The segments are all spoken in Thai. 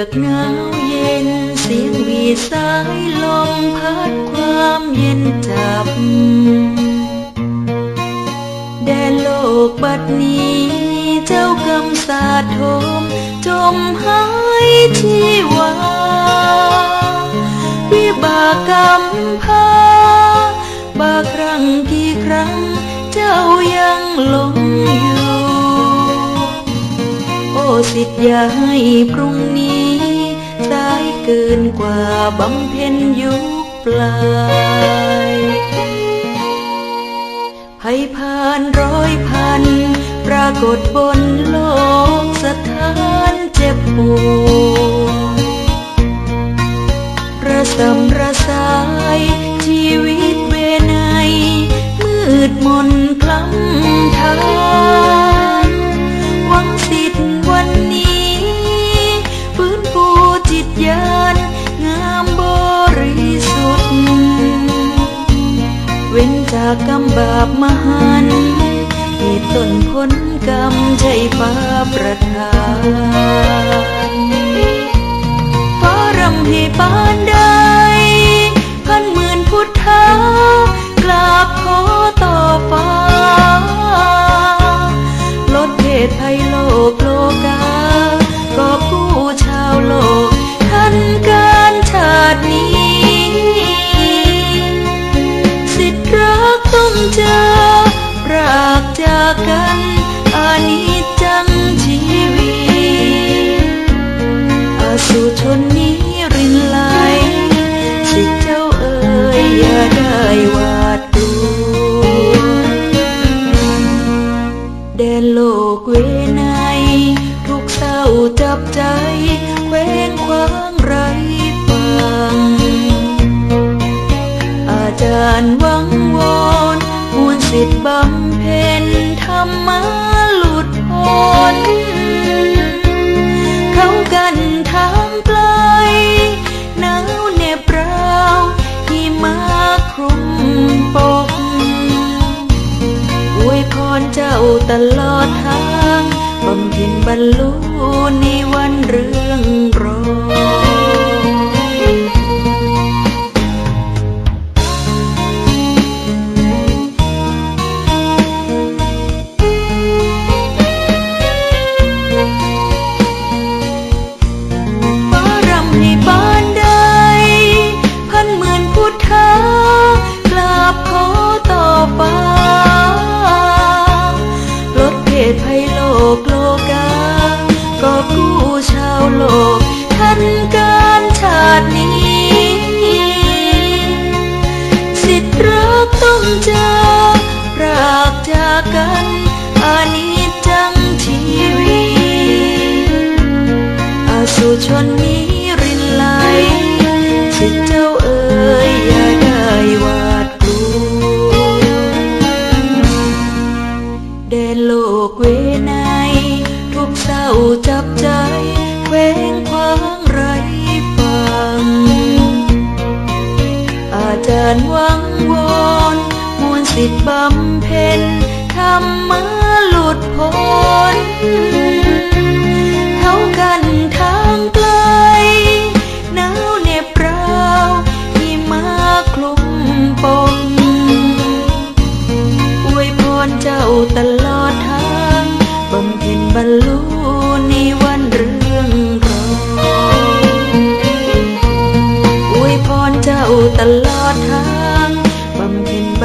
อกหนาวเย็นเสียงวีสายลมพัดความเย็นจับ แดนโลกบัดนี้ เจ้ากำสาดโทมจมหายชีวาวิบากกรรมพาบาครั้งกี่ครั้ง เจ้ายังหลงอยู่ โอสิทธิ์อย่าให้พรุ่งนี้ เกินกว่าบำเพ็ญยุคปลายให้ผ่านร้อยพัน ปรากฏบนโลกสถานเจ็บปวดระสำระสายชีวิตเวไนยมืดมนคล้ำทาง นจากกรรมบาปมหันต์เหตุต้นผลกรรมใช่ฟ้าประทานฟ้ารำให้ปานด ตลอดทางบำเพ็ญบรรลุในวันเรื่องรอ ชนนี้รินไหลสิเจ้าเอ๋ยอย่าได้หวาดกลัวแดนโลกเวไนทุกเศร้าจับใจแขวงคว้างไรฟัง อาจารย์วังวอนมวลสิทธิ์บำเพ็ญธรรมะหลุดพ้น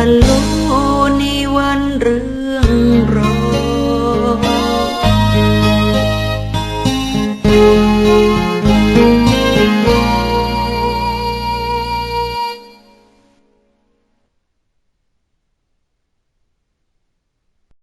บรรลุนิวันหรือ